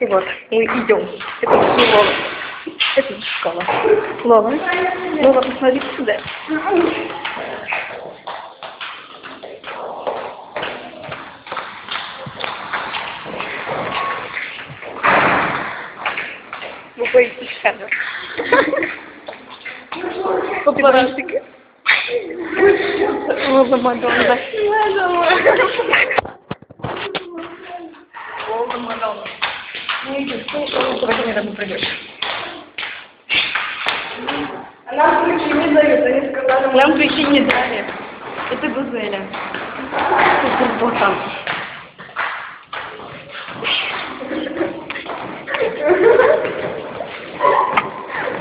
И вот, мы идем. Это не Лола. Это не школа. Лола. Лола, посмотри сюда. Вы боитесь камер. Поплавщики. Лола Мадонна. Мадонна. Ну придешь. А нам ключи не дают, они сказали, Нам ключи не дали. Это Гузеля. Это вот там.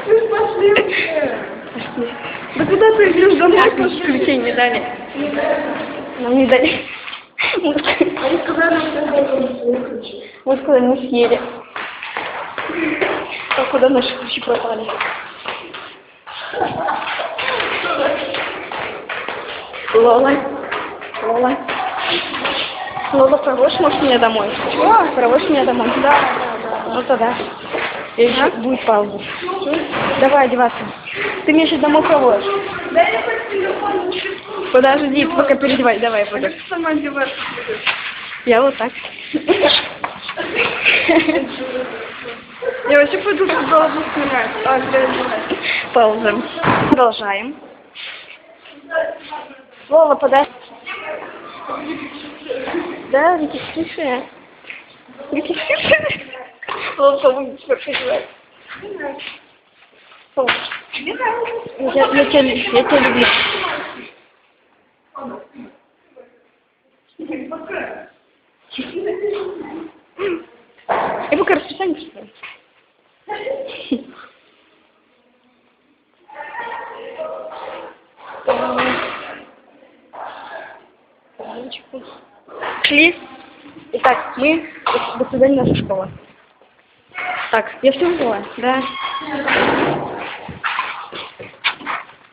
мы пошли. Да куда ты идешь домой? Ключей не дали. Нам не дали. Они сказали, что свои ключи. Вот куда мы съели. А куда наши ключи пропали? Лола. Лола. Лола, проводишь, может, меня домой? Чего? Проводишь меня домой? Да, да, да. Ну тогда. И еще будет пауза. Давай одеваться. Ты меня сейчас домой проводишь. Да я хоть телефон. Подожди, пока переодевай. Давай, А подожди. как сама одеваться? Я вот так. Я вообще пойду буду снимать. А. Пауза. Продолжаем. Вова, подай. Да, по-моему, теперь переживает. Вова, Мне нравится. Я, я, тебя, я тебя люблю. Пока. Я пока расписание читаю. Шли. Итак, мы... До свидания, наша школа. Так, я все взяла, да?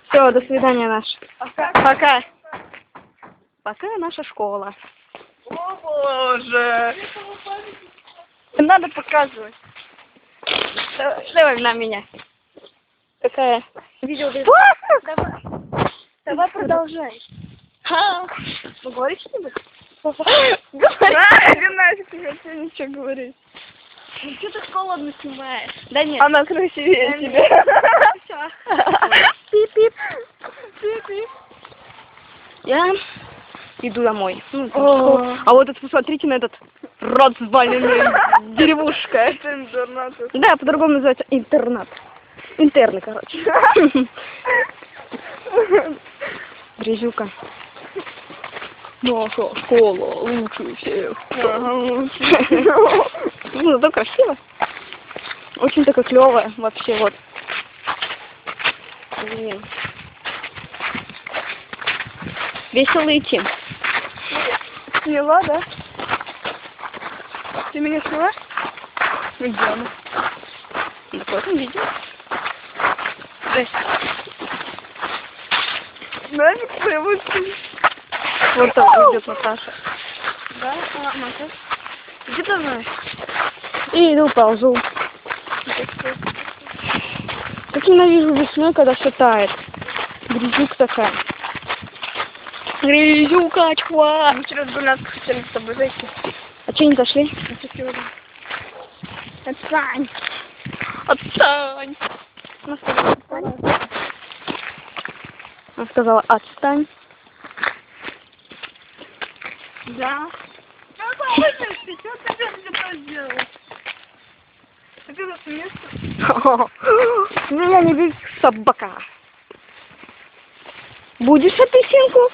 Все, до свидания, наша. Пока. Пока. Пока наша школа. О, боже. Надо показывать. Давай, на меня. Какая? Видео Давай. Давай продолжай. А, Ну, говори что-нибудь. Да, нафиг, не хочу ничего говорить. Ну, что ты холодно снимаешь? Да нет. Она красивее тебя. Всё. Пип-пип. Пи-пи. Я иду домой. Ну. А вот это посмотрите на этот разваленный деревушка. Это интернат. Да, по-другому называется интернат. Интерны, короче. Грязюка. Наша школа лучше всех. Ну, зато красиво. Очень такая клевая вообще вот. Блин. Весело идти. Сняла, да? Ты меня сняла? Где она? На каком видео. Нафиг своего Вот там идет Наташа. Да? А, Наташа? Где ты знаешь? И иду ползу. Как ненавижу весной, когда все тает. Грязюка такая. Грязюка, чувак. Мы вчера с Гульнаской хотели с тобой зайти. А что не зашли? Сегодня? Отстань. Отстань. Она сказала, отстань. Она сказала, отстань. Да. Слушай, ты что ты где-то сделала? Это это место? Меня не бить собака. Будешь апельсинку?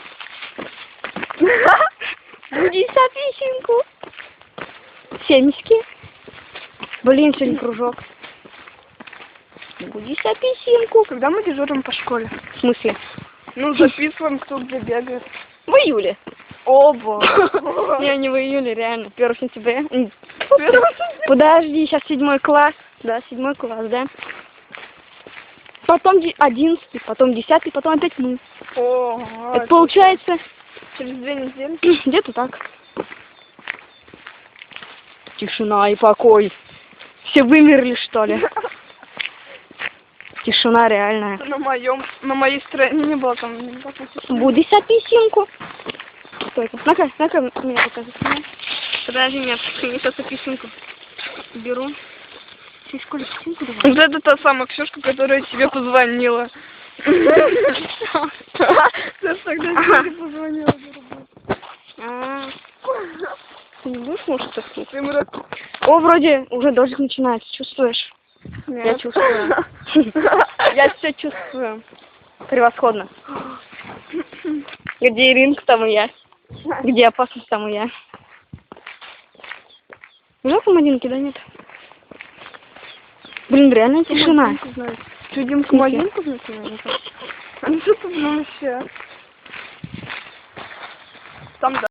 Будешь апельсинку? Семечки? Блин, сегодня кружок. Будешь апельсинку? Когда мы дежурим по школе? В смысле? Ну, записываем, кто где бегает. В июле. Оба. Не, не в июле, реально. 1 сентября. Подожди, сейчас седьмой класс. Да, седьмой класс, да. Потом одиннадцатый, потом десятый, потом опять мы. О, Это получается через две недели. где-то так. Тишина и покой. Все вымерли, что ли? Тишина реальная. На моем, на моей стороне не было там. тишины. Будешь апельсинку? Что это? На-ка, на-ка, мне покажи. Подожди, нет, я сейчас апельсинку беру. Апельсинку давай. Вот это та самая Ксюшка, которая тебе позвонила. Ты ж тогда тебе позвонила. Ты не будешь, может, мрак. О, вроде уже дождик начинается, чувствуешь? Я чувствую. Я все чувствую. Превосходно. Где Иринка, там и я. Где опасность, там и я. Уже помадинки, да нет? Блин, реально тишина. Что, Димка, малинку знаешь? А ну что ты вообще? Там да.